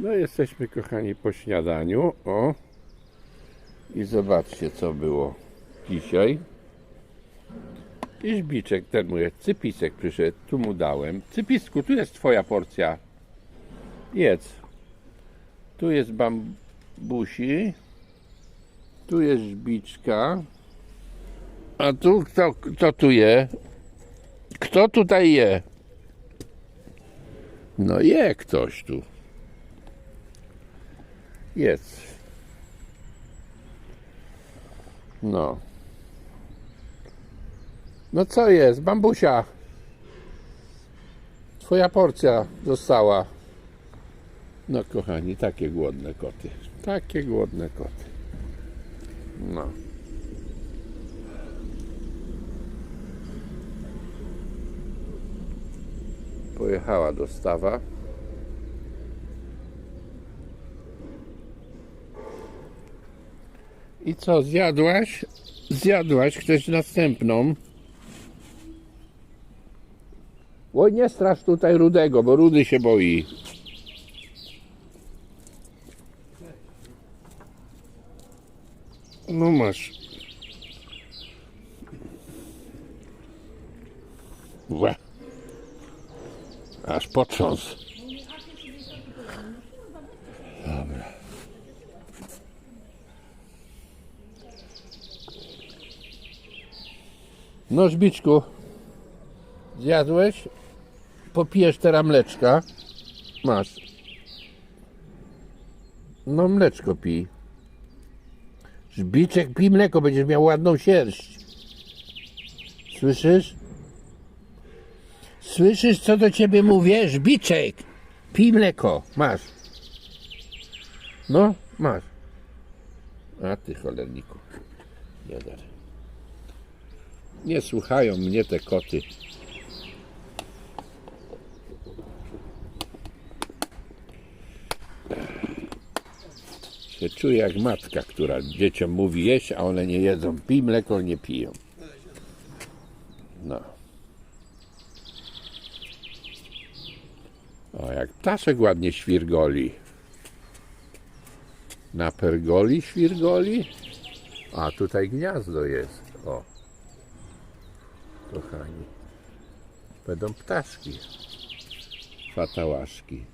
No jesteśmy kochani po śniadaniu. O. I zobaczcie co było dzisiaj. I żbiczek, ten mój cypisek przyszedł, tu mu dałem. Cypisku, tu jest twoja porcja. Jedz. Tu jest bambusi. Tu jest żbiczka. A tu kto, kto tu je? Kto tutaj je? No je ktoś tu. Jest. No. No co jest? Bambusia. Twoja porcja została. No kochani, takie głodne koty. Takie głodne koty. No. Pojechała dostawa. I co, zjadłaś? Zjadłaś, chcesz następną? Oj, nie strasz tutaj Rudego, bo Rudy się boi. No masz. Łe. Aż potrząs. No, Żbiczku, zjadłeś? Popijesz teraz mleczka? Masz. No, mleczko pij. Żbiczek, pij mleko, będziesz miał ładną sierść. Słyszysz? Słyszysz, co do ciebie mówię? Żbiczek, pij mleko, masz. No, masz. A ty cholerniku. Jeden. Nie słuchają mnie te koty. Się czuję jak matka, która dzieciom mówi jeść, a one nie jedzą. Pij mleko, nie piją. No. O, jak ptaszek ładnie świrgoli. Na pergoli świrgoli. A tutaj gniazdo jest. O. Kochani. Będą ptaszki. Fatałaszki.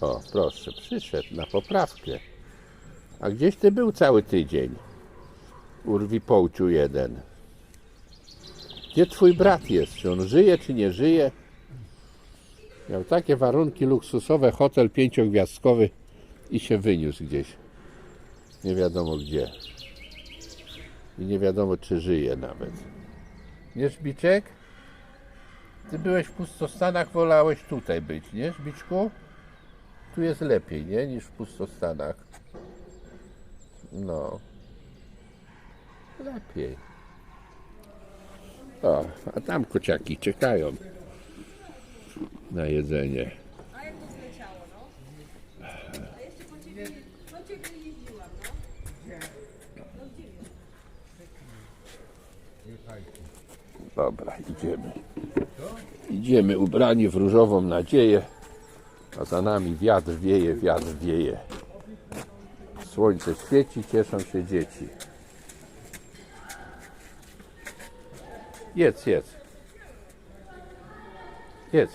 O, proszę, przyszedł na poprawkę. A gdzieś ty był cały tydzień? Urwi połciu jeden. Gdzie twój brat jest? Czy on żyje, czy nie żyje? Miał takie warunki luksusowe, hotel pięciogwiazdkowy i się wyniósł gdzieś. Nie wiadomo gdzie. I nie wiadomo, czy żyje nawet. Nie, Żbiczek? Ty byłeś w pustostanach, wolałeś tutaj być, nie, Żbiczku? Tu jest lepiej, nie, niż w pustostanach. No. Lepiej. O, a tam kociaki czekają na jedzenie. A jak to zleciało, no? A jeszcze no. Dobra, idziemy. Idziemy ubrani w różową nadzieję, a za nami wiatr wieje, wiatr wieje. Słońce świeci, cieszą się dzieci. Jedz, jedz. Jedz.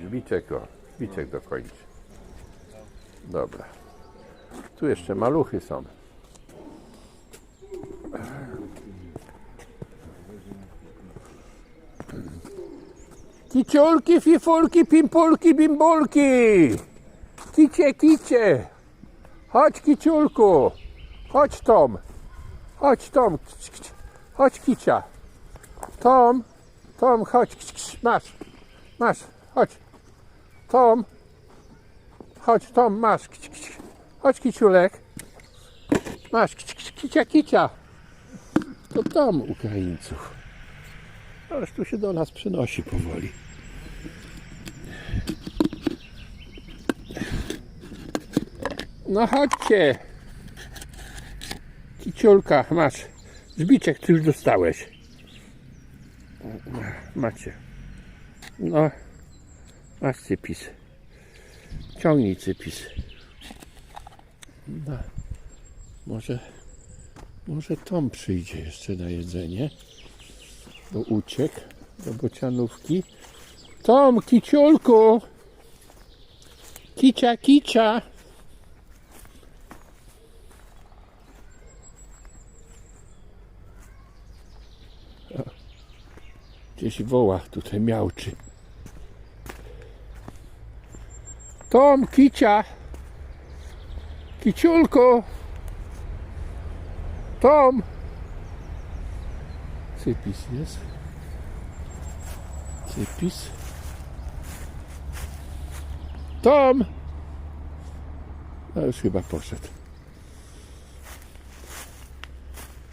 Żbiczek, o, żbiczek dokończy. Dobra. Tu jeszcze maluchy są. Kiciolki, fifulki, pimpulki, bimbolki. Kicie, kicie. Chodź, kiciulku. Chodź, Tom. Chodź, Tom. Chodź, kicia. Tom. Tom, chodź. Masz. Masz. Chodź. Tom. Chodź, Tom, masz. Kic, kic. Chodź, kiciulek. Masz. Kic, kic. Kicia, kicia. To Tom Ukraińców. Ależ tu się do nas przynosi powoli. No chodźcie. Kiciulka, masz. Zbiczek ty już dostałeś. Macie. No, masz cypis. Ciągnij cypis. No. Może, może Tom przyjdzie jeszcze na jedzenie. Bo uciekł do bocianówki. Tom, kiciulku! Kicia, kicia! Gdzieś woła, tutaj miałczy. Tom, kicia! Kiciulku! Tom! Cypis jest. Cypis. Tom! No już chyba poszedł.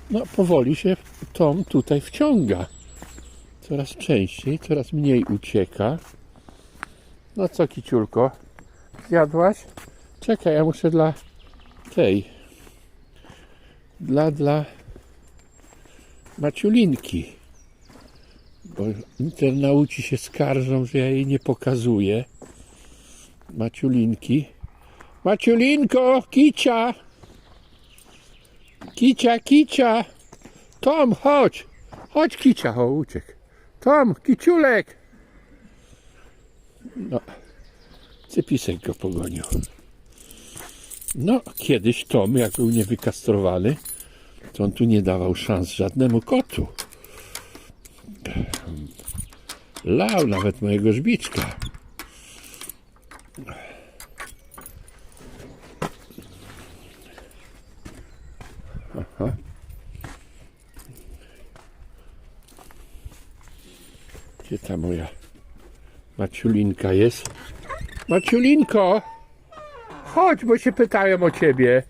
No powoli się Tom tutaj wciąga. Coraz częściej, coraz mniej ucieka. No co kiciulko? Zjadłaś? Czekaj, ja muszę dla tej. Dla dla Maciulinki. Bo internauci się skarżą, że ja jej nie pokazuję. Maciulinki. Maciulinko, kicia! Kicia, kicia! Tom, chodź! Chodź kicia, o uciekł. Tom, kiciulek! No Cypisek go pogonił no, kiedyś Tom, jak był niewykastrowany, to on tu nie dawał szans żadnemu kotu. Lał nawet mojego żbiczka. Aha. Gdzie ta moja Maciulinka jest? Maciulinko! Chodź, bo się pytają o ciebie.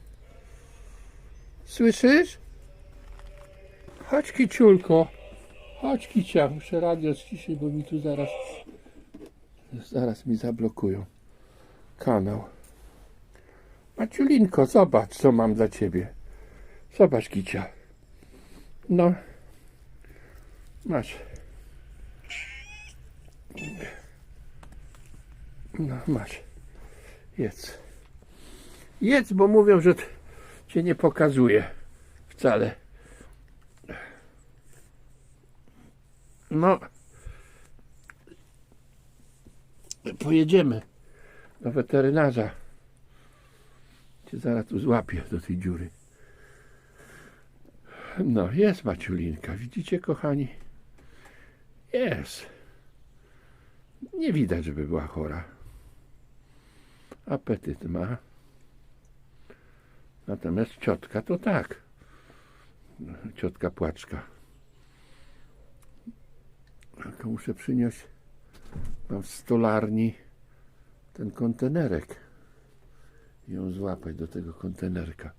Słyszysz? Chodź, kiciulko. Chodź, kicia. Muszę radio ściszyć, bo mi tu zaraz... Zaraz mi zablokują kanał. Maciulinko, zobacz, co mam dla ciebie. Zobacz, kicia. No. Masz. No, masz. Jedz. Jedz, bo mówią, że cię nie pokazuje wcale. No. Pojedziemy do weterynarza. Cię zaraz tu złapię do tej dziury. No, jest Maciulinka. Widzicie, kochani? Jest. Nie widać, żeby była chora. Apetyt ma. Natomiast ciotka to tak. Ciotka płaczka. Tylko muszę przynieść. Mam w stolarni ten kontenerek. I ją złapać do tego kontenerka.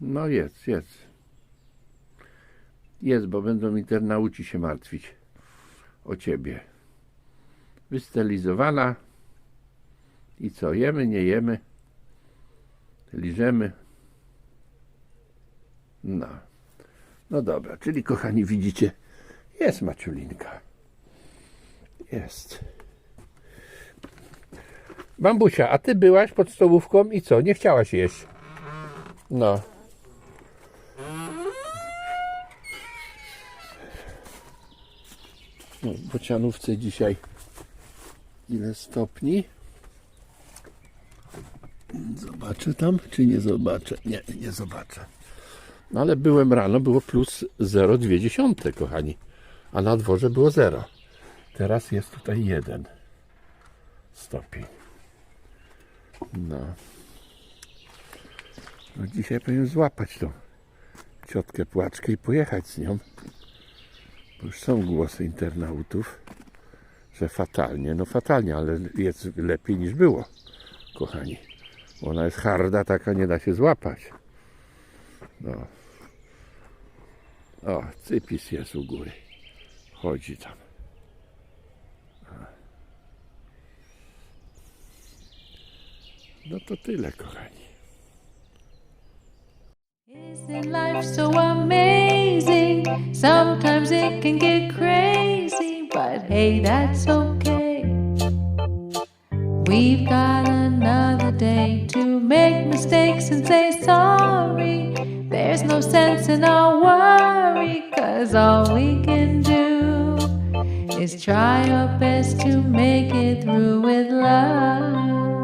No jest, jest. Jest, bo będą internauci się martwić o ciebie. Wysterylizowana. I co, jemy, nie jemy? Liżemy. No. No dobra, czyli kochani widzicie, jest Maciulinka. Jest. Bambusia, a ty byłaś pod stołówką i co, nie chciałaś jeść? No. No, w bocianówce dzisiaj ile stopni? Zobaczę tam, czy nie zobaczę? Nie, nie zobaczę. No ale byłem rano, było plus 0,2, kochani. A na dworze było 0. Teraz jest tutaj 1 stopień. No. No dzisiaj powinien złapać tą ciotkę płaczkę i pojechać z nią. Bo już są głosy internautów, że fatalnie. No fatalnie, ale jest lepiej niż było, kochani. Ona jest harda, taka nie da się złapać. No. O, cypis jest u góry. Chodzi tam. No to tyle, kochani. Is in life so amazing. Sometimes it can get crazy, but hey, that's okay. We've got another day to make mistakes and say sorry. There's no sense in our worry, cause all we can do is try our best to make it through with love.